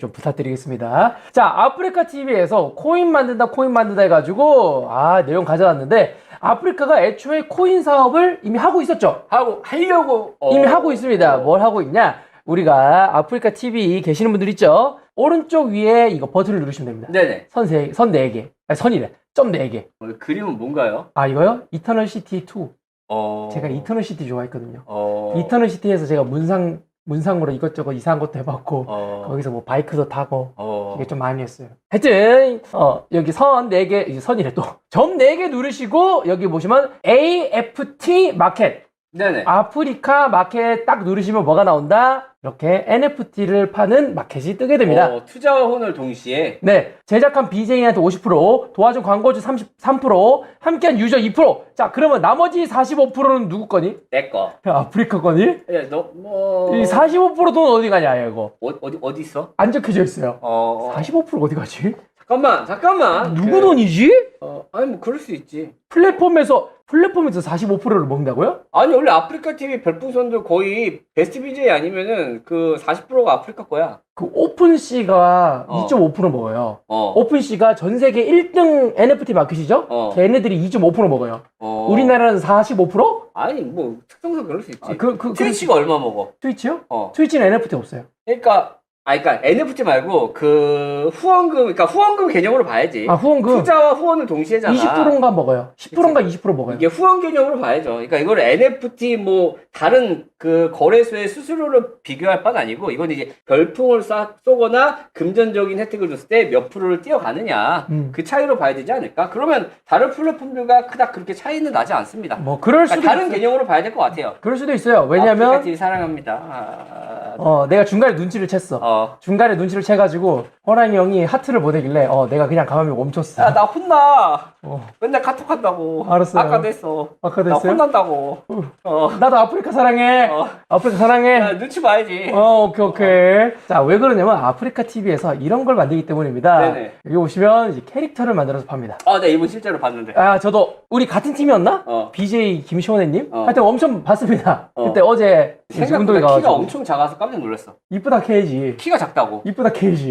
좀 부탁드리겠습니다. 자, 아프리카 TV에서 코인 만든다, 코인 만든다 해가지고, 아, 내용 가져왔는데, 아프리카가 애초에 코인 사업을 이미 하고 있었죠? 하고 하려고 어. 이미 하고 있습니다. 어. 뭘 하고 있냐? 우리가 아프리카 TV 계시는 분들 있죠? 오른쪽 위에 이거 버튼을 누르시면 됩니다. 네네. 선 세, 선 4개. 아니, 선이래. 점 4개. 어, 그림은 뭔가요? 아, 이거요? 이터널 시티 2. 어. 제가 이터널 시티 좋아했거든요. 어. 이터널 시티에서 제가 문상, 문상으로 이것저것 이상한 것도 해봤고, 어. 거기서 뭐 바이크도 타고, 어. 이게 좀 많이 했어요. 하여튼, 어, 여기 선 4개, 이제 선이래 또. 점 4개 누르시고, 여기 보시면 AFT 마켓. 네네. 아프리카 마켓 딱 누르시면 뭐가 나온다? 이렇게 NFT를 파는 마켓이 뜨게 됩니다. 어, 투자와 혼을 동시에 네. 제작한 BJ한테 50%, 도와준 광고주 33%, 함께한 유저 2%. 자, 그러면 나머지 45%는 누구 거니? 내 거. 아프리카 거니? 예, 너 뭐 이 45%돈 어디 가냐, 이거. 어, 어디 어디 있어? 안 적혀져 있어요. 어. 45% 어디 가지? 잠깐만. 잠깐만. 누구 그, 돈이지? 어, 아니 뭐 그럴 수 있지. 플랫폼에서 플랫폼에서 45%를 먹는다고요? 아니 원래 아프리카 TV 별풍선도 거의 베스트 BJ 아니면은 그 40%가 아프리카 거야. 그 오픈씨가 어. 2.5% 먹어요. 어. 오픈씨가 전 세계 1등 NFT 마켓이죠? 어. 걔네들이 2.5% 먹어요. 어. 우리나라는 45%? 아니 뭐 특성상 그럴 수 있지. 아, 그, 그, 트위치가 얼마 먹어? 트위치요? 어. 트위치는 NFT 없어요. 그러니까 아 그러니까 NFT 말고 그 후원금 그러니까 후원금 개념으로 봐야지. 아, 후원금 투자와 후원을 동시에잖아. 20%인가 먹어요. 10%인가 20% 먹어요. 이게 후원 개념으로 봐야죠. 그러니까 이거를 NFT 뭐 다른 그 거래소의 수수료를 비교할 바는 아니고 이건 이제 별풍을 쏴, 쏘거나 금전적인 혜택을 줬을 때 몇 프로를 뛰어가느냐 음. 그 차이로 봐야 되지 않을까? 그러면 다른 플랫폼들과 크다 그렇게 차이는 나지 않습니다. 뭐 그럴 수도 그러니까 다른 있어요. 개념으로 봐야 될 것 같아요. 그럴 수도 있어요. 아프리카 왜냐면 TV 사랑합니다. 아, 어, 내가 중간에 눈치를 챘어. 어. 중간에 눈치를 채가지고 호랑이 형이 하트를 보내길래 어, 내가 그냥 가만히 멈췄어. 야, 나 혼나. 어, 맨날 카톡 한다고. 알았어요. 아까 됐어. 아까 나 됐어요? 혼난다고. 어. 나도 아프리카 사랑해. 어. 아프리카 사랑해. 야, 눈치 봐야지. 어, 오케이, 오케이. 자, 왜 그러냐면 아프리카 TV에서 이런 걸 만들기 때문입니다. 네네. 여기 보시면 이제 캐릭터를 만들어서 팝니다. 아, 나 이분 실제로 봤는데. 아, 저도 우리 같은 팀이었나? 어. BJ 김시원혜님? 어. 하여튼 엄청 봤습니다. 어. 그때 어제 생각보다 키가 가가지고 엄청 작아서 깜짝 놀랐어. 이쁘다 캐야지. 키가 작다고. 이쁘다.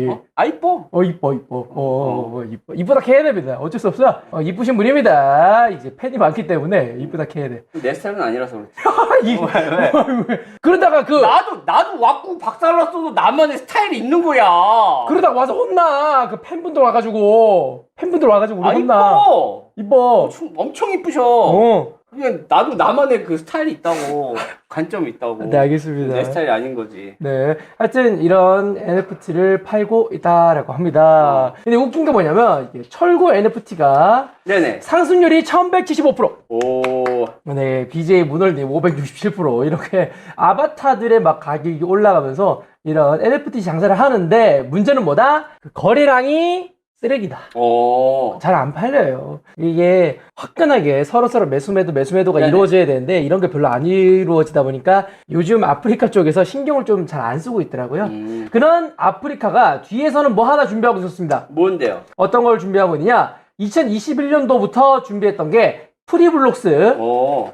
어? 아, 이뻐. 어 이뻐 이뻐 어, 어, 어, 이뻐 이쁘다 캐야 됩니다 어쩔 수 없어 어, 이쁘신 분입니다 이제 팬이 많기 때문에 이쁘다 캐야 돼 내 스타일은 아니라서 그렇지. 아, 이, 왜, 왜? 그러다가 그 나도, 나도 왔고 박살났어도 나만의 스타일이 있는 거야. 그러다가 와서 혼나 그 팬분들 와가지고 팬분들 와가지고 우리 아, 혼나 이뻐. 이뻐 엄청, 엄청 이쁘셔. 어. 그냥 나도 나만의 그 스타일이 있다고. 관점이 있다고. 네 알겠습니다 내 스타일이 아닌 거지. 네 하여튼 이런 NFT를 팔고 있다라고 합니다 근데 웃긴 게 뭐냐면 이게 철구 NFT가 네네. 상승률이 1175% 오. 네, BJ 문월님 567% 이렇게 아바타들의 막 가격이 올라가면서 이런 NFT 장사를 하는데 문제는 뭐다? 그 거래량이 쓰레기다. 오. 잘안 팔려요. 이게 화끈하게 서로서로 매수매도 매수매도가 네네. 이루어져야 되는데 이런 게 별로 안 이루어지다 보니까 요즘 아프리카 쪽에서 신경을 좀 잘 안 쓰고 있더라고요. 음. 그런 아프리카가 뒤에서는 뭐 하나 준비하고 있었습니다. 뭔데요? 어떤 걸 준비하고 있느냐? 2021년도부터 준비했던 게 프리블록스, 오.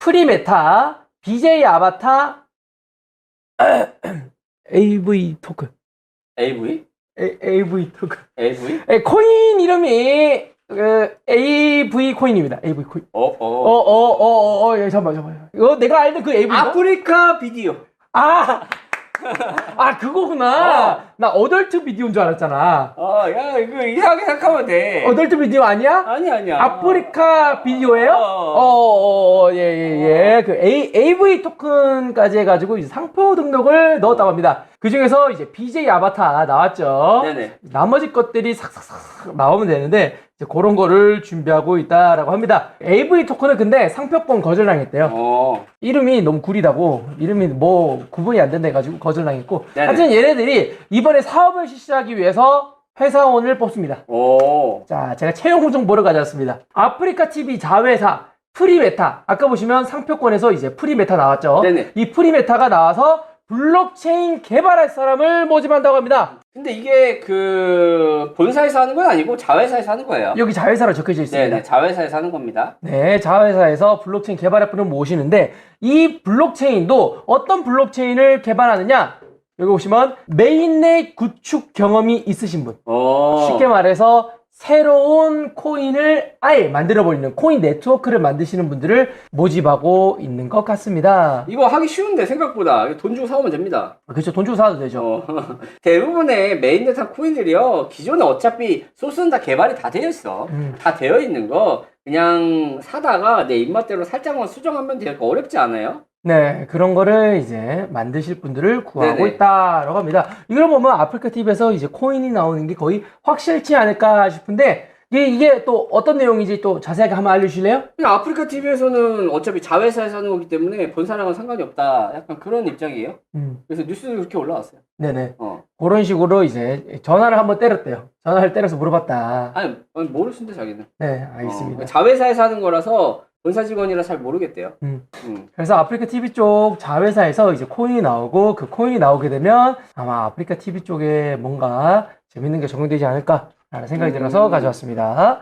프리메타, BJ 아바타, AV 토큰. AV? A, AV 토큰. AV? 에, 코인 이름이 그, AV 코인입니다. AV 코인. 어, 어. 어, 어, 어, 어, 어, 예, 잠깐만, 잠깐만. 이거 내가 알던 그 AV. 가 아프리카 비디오. 아! 아, 그거구나. 어. 나 어덜트 비디오인 줄 알았잖아. 어, 야, 이거 이상하게 생각하면 돼. 어덜트 비디오 아니야? 아니, 아니야. 아프리카 비디오예요? 어. 어, 어, 어, 예, 예, 예. 그 A, AV 토큰까지 해가지고 이제 상표 등록을 넣었다고 합니다. 그 중에서 이제 BJ 아바타 나왔죠. 네네. 나머지 것들이 삭삭삭 나오면 되는데, 이제 그런 거를 준비하고 있다라고 합니다. AV 토큰은 근데 상표권 거절당했대요. 어. 이름이 너무 구리다고, 이름이 뭐 구분이 안 된다 해가지고 거절당했고, 네네. 하여튼 얘네들이 이번에 사업을 실시하기 위해서 회사원을 뽑습니다. 오. 자, 제가 채용 정보를 가져왔습니다. 아프리카 TV 자회사 프리메타. 아까 보시면 상표권에서 이제 프리메타 나왔죠. 네네. 이 프리메타가 나와서 블록체인 개발할 사람을 모집한다고 합니다. 근데 이게 그 본사에서 하는 건 아니고 자회사에서 하는 거예요. 여기 자회사로 적혀져 있습니다. 네네. 자회사에서 하는 겁니다. 네, 자회사에서 블록체인 개발할 분을 모시는데 이 블록체인도 어떤 블록체인을 개발하느냐? 여기 보시면 메인넷 구축 경험이 있으신 분. 어. 쉽게 말해서 새로운 코인을 아예 만들어 버리는 코인 네트워크를 만드시는 분들을 모집하고 있는 것 같습니다. 이거 하기 쉬운데 생각보다 돈 주고 사오면 됩니다. 그렇죠. 돈 주고 사도 되죠. 어. 대부분의 메인넷한 코인들이요. 기존에 어차피 소스는 다 개발이 다 되어 있어. 음. 다 되어 있는 거 그냥 사다가 내 입맛대로 살짝만 수정하면 되니까 어렵지 않아요? 네, 그런 거를 이제 만드실 분들을 구하고 네네. 있다라고 합니다. 이걸 보면 아프리카 TV에서 이제 코인이 나오는 게 거의 확실치 않을까 싶은데 이게, 이게 또 어떤 내용인지 또 자세하게 한번 알려주실래요? 그냥 아프리카 TV에서는 어차피 자회사에서 하는 거기 때문에 본사랑은 상관이 없다. 약간 그런 입장이에요. 음, 그래서 뉴스도 그렇게 올라왔어요. 네네. 어. 그런 식으로 이제 전화를 한번 때렸대요. 전화를 때려서 물어봤다. 아니, 아니 모르신데 자기는. 네, 알겠습니다. 어, 자회사에서 하는 거라서 본사 직원이라 잘 모르겠대요. 음. 음. 그래서 아프리카 TV 쪽 자회사에서 이제 코인이 나오고 그 코인이 나오게 되면 아마 아프리카 TV 쪽에 뭔가 재밌는 게 적용되지 않을까라는 생각이 음. 들어서 가져왔습니다.